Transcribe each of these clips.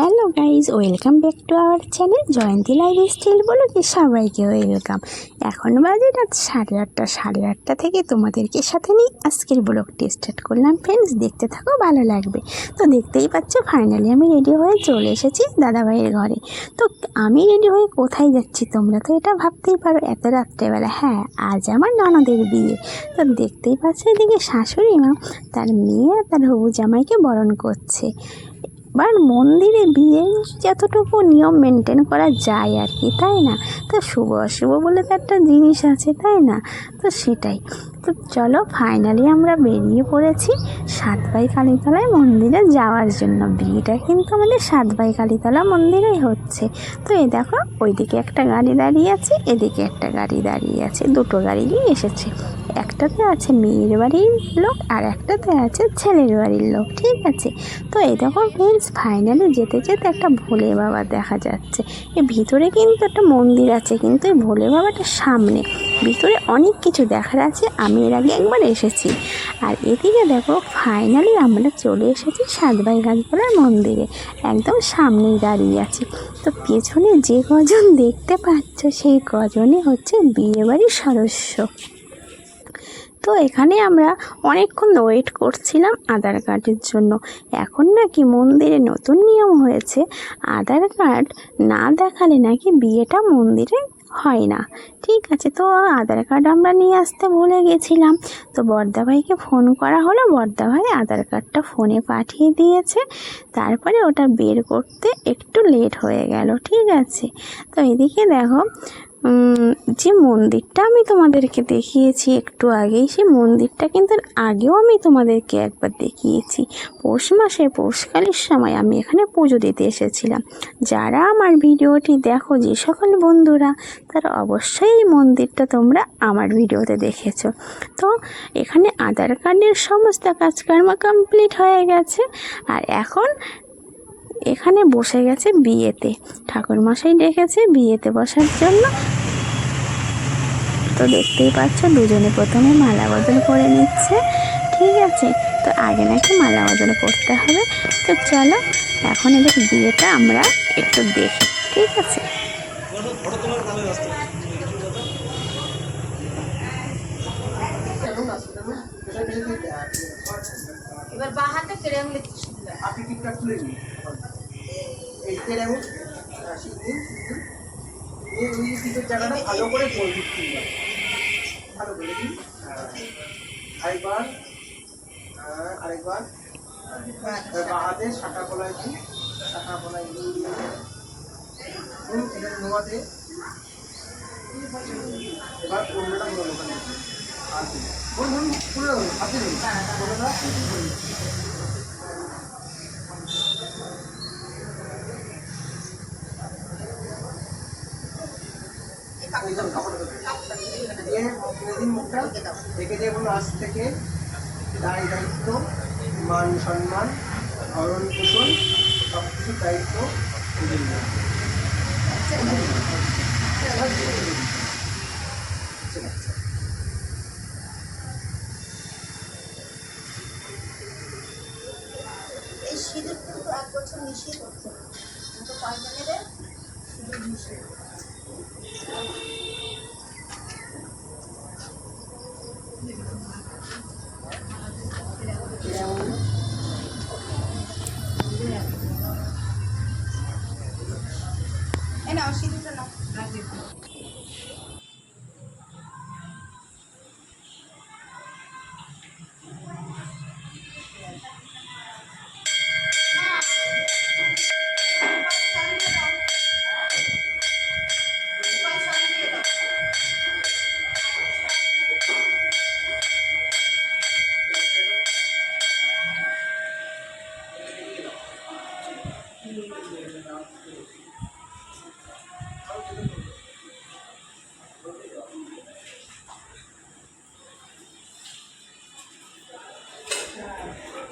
Hello guys welcome back to our channel Jayanti lifestyle বলো সবাইকে welcome এখন বাজে রাত সাড়ে আটটা সাড়ে আটটা থেকে তোমাদেরকে সাথে নিয়ে আজকের ব্লগটি স্টার্ট করলাম। ফ্রেন্ডস দেখতে থাকো, ভালো লাগবে। তো দেখতেই পাচ্ছ ফাইনালি আমি রেডি হয়ে চলে এসেছি দাদাভাইয়ের ঘরে। তো আমি রেডি হয়ে কোথায় যাচ্ছি তোমরা তো এটা ভাবতেই পারো, এত রাত্রেবেলা। হ্যাঁ আজ আমার ননদের বিয়ে। তো দেখতেই পাচ্ছ এদিকে শাশুড়ি মা, তার মেয়ে আর তার হবু জামাইকে বরণ করছে। এবার মন্দিরে বিয়ে যতটুকু নিয়ম মেনটেন করা যায় আর কি, তাই না? তো শুভ অশুভ বলে তো একটা জিনিস আছে, তাই না? তো সেটাই। তো চলো ফাইনালি আমরা বেরিয়ে পড়েছি সাতবাই কালীতলায় মন্দিরে যাওয়ার জন্য। বিয়েটা কিন্তু আমাদের সাতবাই কালীতলা মন্দিরেই হচ্ছে। তো এই দেখো, ওইদিকে একটা গাড়ি দাঁড়িয়ে আছে, এদিকে একটা গাড়ি দাঁড়িয়ে আছে, দুটো গাড়িই এসেছে। একটাতে আছে মেয়ের বাড়ির লোক আর একটাতে আছে ছেলের বাড়ির লোক, ঠিক আছে? তো এই দেখো ফ্রেন্ডস ফাইনালি যেতে যেতে একটা ভোলে বাবা দেখা যাচ্ছে। এ ভিতরে কিন্তু একটা মন্দির আছে, কিন্তু এই ভোলে বাবাটা সামনে। ভিতরে অনেক কিছু দেখার আছে, আমি এর আগে একবার এসেছি। আর এদিকে দেখো ফাইনালি আমরা চলে এসেছি সাতবাই গাছপালার মন্দিরে। একদম সামনেই দাঁড়িয়ে আছি। তো পেছনে যে গজন দেখতে পাচ্ছ, সেই গজনে হচ্ছে বিয়েবাড়ির সদস্য। তো এখানে আমরা অনেকক্ষণ ওয়েট করছিলাম আধার কার্ডের জন্য। এখন নাকি মন্দিরে নতুন নিয়ম হয়েছে, আধার কার্ড না দেখালে নাকি বিয়েটা মন্দিরে হয় না। ঠিক আছে, তো আধার কার্ড আমরা নিয়ে আসতে ভুলে গেছিলাম। তো বর্দাভাইকে ফোন করা হলো। বর্দাভাই আধার কার্ডটা ফোনে পাঠিয়ে দিয়েছে। তারপরে ওটা বের করতে একটু লেট হয়ে গেল। ঠিক আছে, তো এদিকে দেখো যে মন্দিরটা আমি তোমাদেরকে দেখিয়েছি একটু আগেই সেই মন্দিরটা কিন্তু আগেও আমি তোমাদেরকে একবার দেখিয়েছি। পৌষ মাসে পৌষকালের সময় আমি এখানে পুজো দিতে এসেছিলাম। যারা আমার ভিডিওটি দেখো, যে সকল বন্ধুরা, তারা অবশ্যই মন্দিরটা তোমরা আমার ভিডিওতে দেখেছ। তো এখানে আধার কার্ডের সমস্ত কাজকর্ম কমপ্লিট হয়ে গেছে। আর এখন এখানে বসে গেছে বিয়েতে। ঠাকুর মশাই ডেকেছে বিয়েতে বসার জন্য। তো দেখতেই পাচ্ছ, দুজনে প্রথমে মালা বদল করে নিচ্ছে। ঠিক আছে, তো আগে নাকি মালা বদল করতে হবে। তো চলো, এখন এদের বিয়েটা আমরা একটু দেখি, ঠিক আছে? এবার বা হাতে কেড়ে সুবিধা আপনি টিপটা খুলে নিন এই দিন দিয়ে ওই টিপের জায়গাটা ভালো করে দিচ্ছি ভালো করে দিন। আরেকবার আরেকবার। এবার বাঁ হাতে শাখা কলায় দিন শাখা কলায় দিয়ে এটা নোয়াতে। এবার অন্যটা নোয়ানো ওখানে আর বলুন খুলে দাও হাতে দিন বলে দিয়ে দিন মুখটা রেখে দিয়ে বলুন আজ থেকে দায় দায়িত্ব, মান সম্মান, ভরণ পোষণ সব কিছু দায়িত্ব। এই শীতের কিন্তু এক বছর এ নাও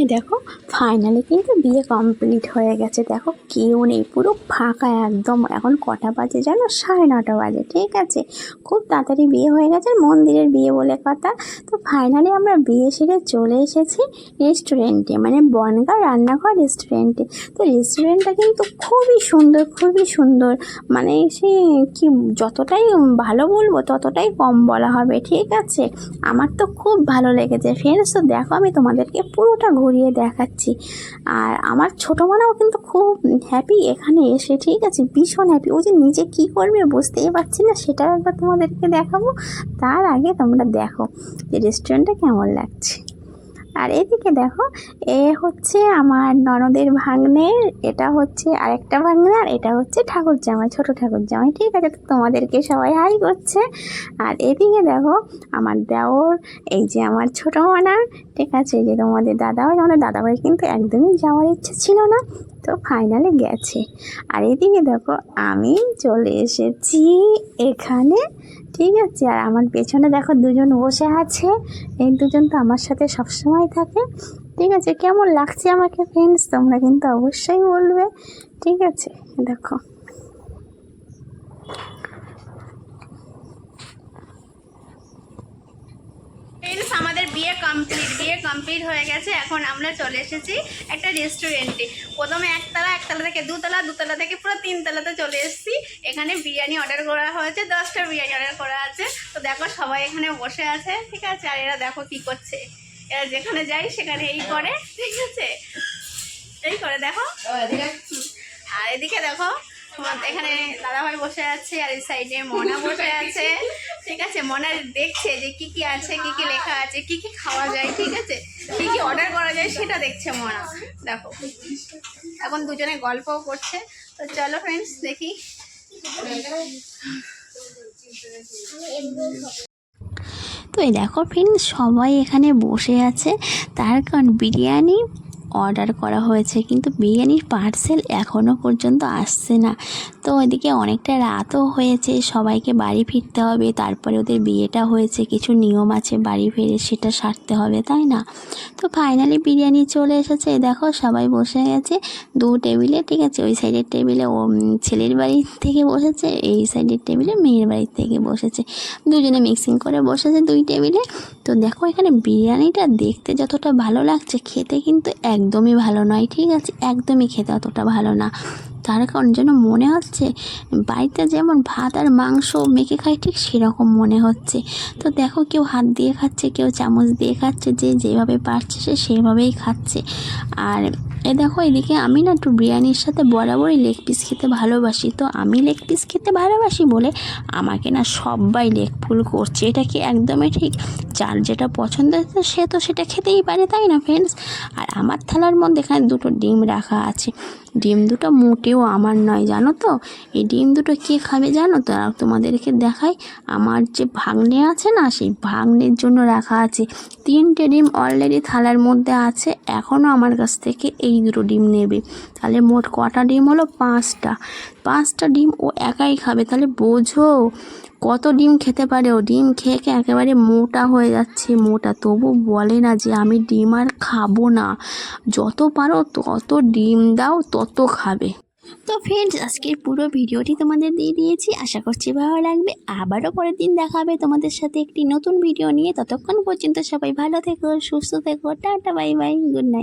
এই দেখো ফাইনালি কিন্তু বিয়ে কমপ্লিট হয়ে গেছে। দেখো, কেউ নেই, পুরো ফাঁকা একদম। এখন কটা বাজে জানো? সাড়ে নটা বাজে, ঠিক আছে? খুব তাড়াতাড়ি বিয়ে হয়ে গেছে, মন্দিরের বিয়ে বলে কথা। তো ফাইনালি আমরা বিয়ে সেরে চলে এসেছি রেস্টুরেন্টে মানে বনগা রান্নাঘর রেস্টুরেন্টে তো রেস্টুরেন্টটা কিন্তু খুবই সুন্দর খুবই সুন্দর। মানে সে কি, যতটাই ভালো বলব, ততটাই কম বলা হবে, ঠিক আছে? আমার তো খুব ভালো লেগেছে। ফ্রেন্ডস তো দেখো, আমি তোমাদেরকে পুরোটা ঘুরিয়ে দেখাচ্ছি। আর আমার ছোটো মানাও কিন্তু খুব হ্যাপি এখানে এসে, ঠিক আছে? ভীষণ হ্যাপি ও যে নিজে কী করবে বুঝতেই পারছি না, সেটাও একবার তোমাদেরকে দেখাবো। তার আগে তোমরা দেখো যে রেস্টুরেন্টটা কেমন লাগছে। আর এদিকে দেখো, এ হচ্ছে আমার ননদের ভাগ্নের এটা হচ্ছে আরেকটা ভাগ্নে, আর এটা হচ্ছে ঠাকুর জামাই, ছোট ঠাকুর জামাই। ঠিক আছে তোমাদেরকে সবাই হাই করছে। আর এদিকে দেখো, আমার দেওর, এই যে আমার ছোটো মানা ঠিক আছে যে তোমাদের দাদা ভাই আমাদের দাদা ভাই কিন্তু একদমই যাওয়ার ইচ্ছে ছিল না, তো ফাইনালে গেছে। আর এদিকে দেখো, আমি চলে এসেছি এখানে ঠিক আছে, আর আমার পেছনে দেখো দুজন বসে আছে, এই দুজন তো আমার সাথে সবসময় থাকে। ঠিক আছে, কেমন লাগছে আমাকে ফ্রেন্ডস তোমরা কিন্তু অবশ্যই বলবে। ঠিক আছে, দেখো ফ্রেন্ডস আমাদের বিয়ে কমপ্লিট বিয়ে কমপ্লিট হয়ে গেছে এখন আমরা চলে এসেছি একটা রেস্টুরেন্টে প্রথমে একতলা একতলা থেকে দুতলা দুতলা থেকে পুরো তিনতলাতে চলে এসেছি। এখানে বিরিয়ানি অর্ডার করা হয়েছে দশটা বিরিয়ানি অর্ডার করা আছে। তো দেখো সবাই এখানে বসে আছে ঠিক আছে? আর এরা দেখো কি করছে। এরা যেখানে যাই সেখানে এই করে ঠিক আছে? এই করে দেখো। আর এদিকে দেখো এখানে দাদাভাই বসে আছে আর এই সাইডে মনা বসে আছে। ঠিক আছে, মনা দেখছে যে কি কি আছে, কি কি লেখা আছে, কি কি খাওয়া যায়, ঠিক আছে? কি কি অর্ডার করা যায় সেটা দেখছে মনা। দেখো, এখন দুজনে গল্পও করছে। তো চলো ফ্রেন্ডস দেখি। তো এই দেখো ফ্রেন্ড সবাই এখানে বসে আছে। তার কারণ বিরিয়ানি অর্ডার করা হয়েছে কিন্তু বিরিয়ানির পার্সেল এখনও পর্যন্ত আসছে না। তো ওইদিকে অনেকটা রাতও হয়েছে, সবাইকে বাড়ি ফিরতে হবে, তারপরে ওদের বিয়েটা হয়েছে, কিছু নিয়ম আছে বাড়ি ফিরে সেটা সারতে হবে, তাই না? তো ফাইনালি বিরিয়ানি চলে এসেছে, দেখো সবাই বসে গেছে, দু টেবিলে, ঠিক আছে, ওই সাইডের টেবিলে ও ছেলের বাড়ির থেকে বসেছে, এই সাইডের টেবিলে মেয়ের বাড়ির থেকে বসেছে। দুজনে মিক্সিং করে বসেছে দুই টেবিলে। তো দেখো এখানে বিরিয়ানিটা দেখতে যতটা ভালো লাগছে, খেতে কিন্তু একদমই ভালো নয়, ঠিক আছে, একদমই খেতে অতটা ভালো না। তার কারণ যেন মনে হচ্ছে বাড়িতে যেমন ভাত আর মাংস মেখে খায় ঠিক সেরকম মনে হচ্ছে। তো দেখো কেউ হাত দিয়ে খাচ্ছে, কেউ চামচ দিয়ে খাচ্ছে, যে যেভাবে পারছে সে সেভাবেই খাচ্ছে। আর এ দেখো, এদিকে আমি না একটু বিরিয়ানির সাথে বরাবরই লেগ পিস খেতে ভালোবাসি। তো আমি লেগ পিস খেতে ভালোবাসি বলে আমাকে না সবাই লেগ ফুল করছে। এটা কি একদমই ঠিক? যার যেটা পছন্দ সে তো সেটা খেতেই পারে, তাই না ফ্রেন্ডস আর আমার থালার মধ্যে এখানে দুটো ডিম রাখা আছে। ডিম দুটো মোটেও আমার নয়, জানো তো? এই ডিম দুটো কে খাবে জানো তো? আর তোমাদেরকে দেখাই, আমার যে ভাগ্নে আছে না, সেই ভাগ্নের জন্য রাখা আছে। তিনটে ডিম অলরেডি থালার মধ্যে আছে এখনও আমার কাছ থেকে এই দুটো ডিম নেবে। তাহলে মোট কটা ডিম হলো? পাঁচটা। পাঁচটা ডিম ও একাই খাবে। তাহলে বোঝো, কত ডিম খেতে পারে ও? ডিম খেয়ে খেয়ে একেবারে মোটা হয়ে যাচ্ছে, মোটা। তবু বলে না যে আমি ডিম আর খাব না। যত পারো তত ডিম দাও, তত খাবে। তো ফ্রেন্ডস আজকের পুরো ভিডিওটি তোমাদের দিয়ে দিয়েছি। আশা করছি ভালো লাগবে। আবারও পরের দিন দেখা হবে তোমাদের সাথে একটি নতুন ভিডিও নিয়ে। ততক্ষণ পর্যন্ত সবাই ভালো থেকো, সুস্থ থেকো। Tata bye bye good night